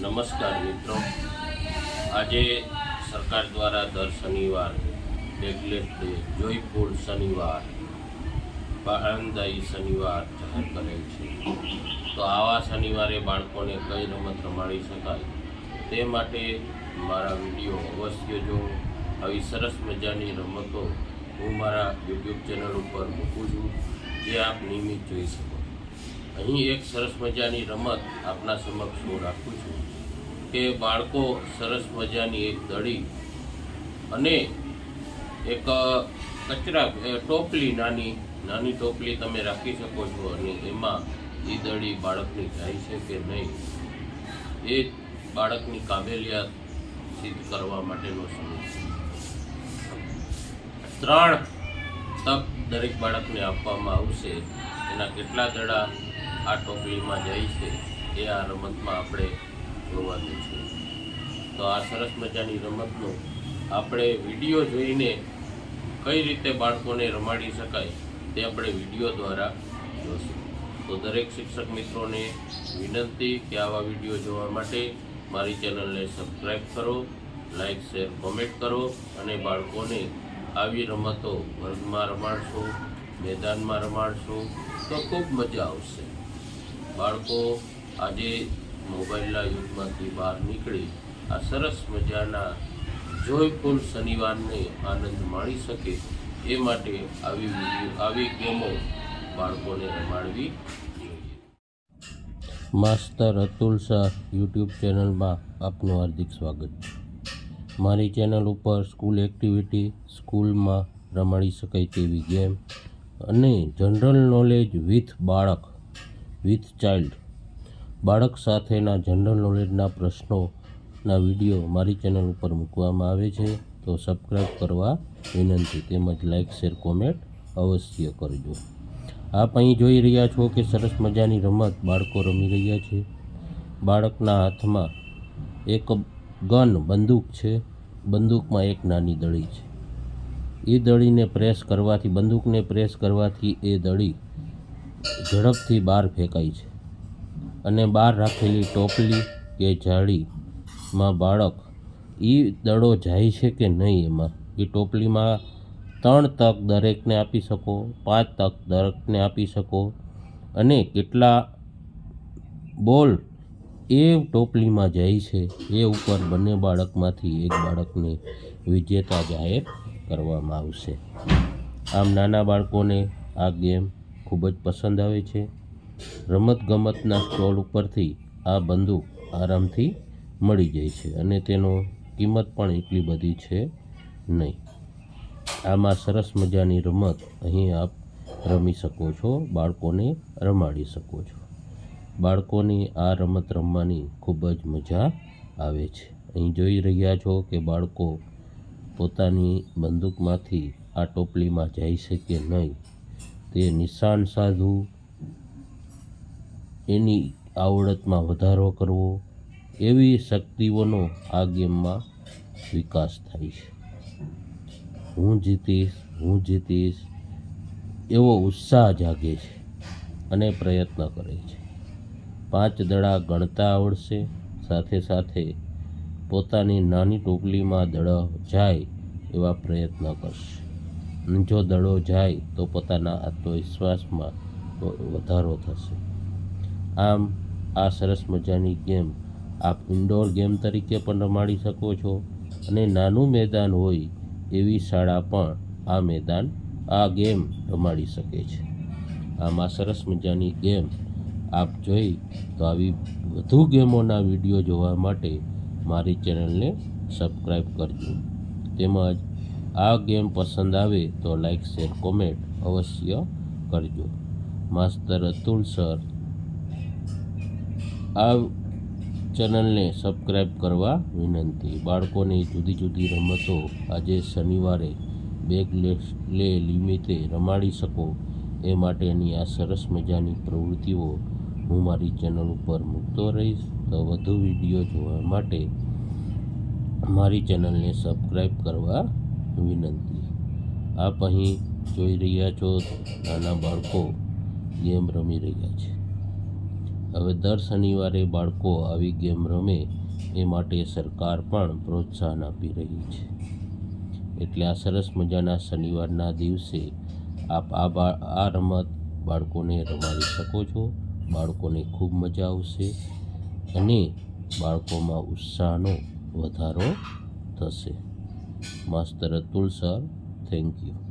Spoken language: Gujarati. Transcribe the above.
નમસ્કાર મિત્રો. આજે સરકાર દ્વારા દર શનિવાર ડેગલેટ ડે જોયપુર શનિવાર આનંદદાયી શનિવાર જાહેર કરેલ છે. તો આવા શનિવારે બાળકોને કઈ રમત રમાડી શકાય તે માટે મારા વીડિયો અવશ્ય જો આવી સરસ મજાની રમતો હું મારા યુટ્યુબ ચેનલ ઉપર મૂકું છું. જે આપ નિયમિત જોઈ શકો અહીં એક સરસ મજાની રમત આપના સમક્ષ હું રાખું છું કે બાળકો સરસ મજાની એક દડી અને એક કચરા ટોપલી નાની નાની ટોપલી તમે રાખી શકો છો અને એમાં એ દડી બાળકની જાય છે કે નહીં, એ બાળકની કાબેલિયત સિદ્ધ કરવા માટેનો સમય છે. ત્રણ તક દરેક બાળકને આપવામાં આવશે. એના કેટલા દડા આ ટોપલીમાં જાય છે, એ આ રમતમાં આપણે જોવાનું છે. તો આ સરસ મજાની રમતનો આપણે વીડિયો જોઈને કઈ રીતે બાળકોને રમાડી શકાય તે આપણે વીડિયો દ્વારા જોશું. તો દરેક શિક્ષક મિત્રોને વિનંતી કે આવા વીડિયો જોવા માટે મારી ચેનલને સબસ્ક્રાઈબ કરો લાઈક શેર, કોમેન્ટ કરો અને બાળકોને આવી રમતો વર્ગમાં રમાડશો, મેદાનમાં રમાડશો તો ખૂબ મજા આવશે. બાળકો આજે મોબાઈલના યુગમાંથી બહાર નીકળી આ સરસ મજાના જોયફુલ શનિવારને આનંદ માણી શકે એ માટે આવી આવી ગેમો બાળકોને રમાડવી માસ્ટર અતુલ શાહ યુટ્યુબ ચેનલમાં આપનું હાર્દિક સ્વાગત છે. મારી ચેનલ ઉપર સ્કૂલ એક્ટિવિટી સ્કૂલમાં રમાડી શકાય તેવી ગેમ અને જનરલ નોલેજ વિથ બાળક વિથ ચાઇલ્ડ. બાળક સાથેના જનરલ નોલેજના પ્રશ્નોના વીડિયો મારી ચેનલ ઉપર મૂકવામાં આવે છે, તો સબસ્ક્રાઈબ કરવા વિનંતી તેમજ લાઇક, શેર, કોમેન્ટ અવશ્ય કરજો. આપ અહીં જોઈ રહ્યા છો કે સરસ મજાની રમત બાળકો રમી રહ્યા છે. બાળકના હાથમાં એક ગન બંદૂક છે. બંદૂકમાં એક નાની દળી છે. એ દળીને પ્રેસ કરવાથી, બંદૂકને પ્રેસ કરવાથી એ દડી ઝડપથી બહાર ફેંકાય છે. અને બહાર રાખેલી ટોપલી કે જાળીમાં બાળક એ દડો જાય છે કે નહીં એમાં? એ ટોપલીમાં ત્રણ તક દરેકને આપી શકો, પાંચ તક દરેકને આપી શકો અને કેટલા બોલ એ ટોપલીમાં જાય છે. એ ઉપર બંને બાળકમાંથી એક બાળકને વિજેતા જાહેર કરવામાં આવશે. આમ નાના બાળકોને આ ગેમ ખૂબ જ પસંદ આવે છે. રમતગમતના સ્ટોલ ઉપરથી આ બંદૂક આરામથી મળી જાય છે અને તેનો કિંમત પણ એટલી બધી છે નહીં. આમાં સરસ મજાની રમત અહીં આપ રમી શકો છો, બાળકોને રમાડી શકો છો. બાળકોની આ રમત રમવાની ખૂબ જ મજા આવે છે. અહીં જોઈ રહ્યા છો કે બાળકો પોતાની બંદૂકમાંથી આ ટોપલીમાં જાય છે કે નહીં. તે નિશાન સાધવું એની આવડતમાં વધારો કરવો, એવી શક્તિઓનો આ ગેમમાં વિકાસ થાય છે. હું જીતીશ હું જીતીશ, એવો ઉત્સાહ જાગે છે અને પ્રયત્ન કરે છે. પાંચ દડા ગણતા આવડશે, સાથે સાથે પોતાની નાની ટોપલીમાં દળ જાય એવા પ્રયત્ન કરશે. જો દડો જાય તો પોતાના આત્મવિશ્વાસમાં વધારો થશે. આમ, આ સરસ મજાની ગેમ આપ ઇન્ડોર ગેમ તરીકે પણ રમાડી શકો છો અને નાનું મેદાન હોય એવી શાળા પણ આ મેદાન, આ ગેમ રમાડી શકે છે. આમ, આ સરસ મજાની ગેમ આપ જોઈ તો આવી વધુ ગેમોના વીડિયો જોવા માટે મારી ચેનલને સબસ્ક્રાઈબ કરજો. તેમજ આ ગેમ પસંદ આવે તો લાઈક શેર કોમેન્ટ અવશ્ય કરજો. માસ્તર અતુલ સર આ ચેનલને સબસ્ક્રાઈબ કરવા વિનંતી. બાળકોની જુદી જુદી રમતો આજે શનિવારે બેગ લે લિમિતે રમાડી શકો. એ માટેની આ સરસ મજાની પ્રવૃત્તિઓ હું મારી ચેનલ ઉપર મૂકતો રહીશ. તો વધુ વીડિયો જોવા માટે મારી ચેનલને સબસ્ક્રાઈબ કરવા વિનંતી. આપ અહીં જોઈ રહ્યા છો નાના બાળકો ગેમ રમી રહ્યા છે. હવે દર શનિવારે બાળકો આવી ગેમ રમે એ માટે સરકાર પણ પ્રોત્સાહન આપી રહી છે. એટલે આ સરસ મજાના શનિવારના દિવસે આપ આ આ રમત બાળકોને રમાડી શકો છો, બાળકોને ખૂબ મજા આવશે અને બાળકોમાં ઉત્સાહનો વધારો થશે. માસ્તર અતુલ સર થેન્ક યુ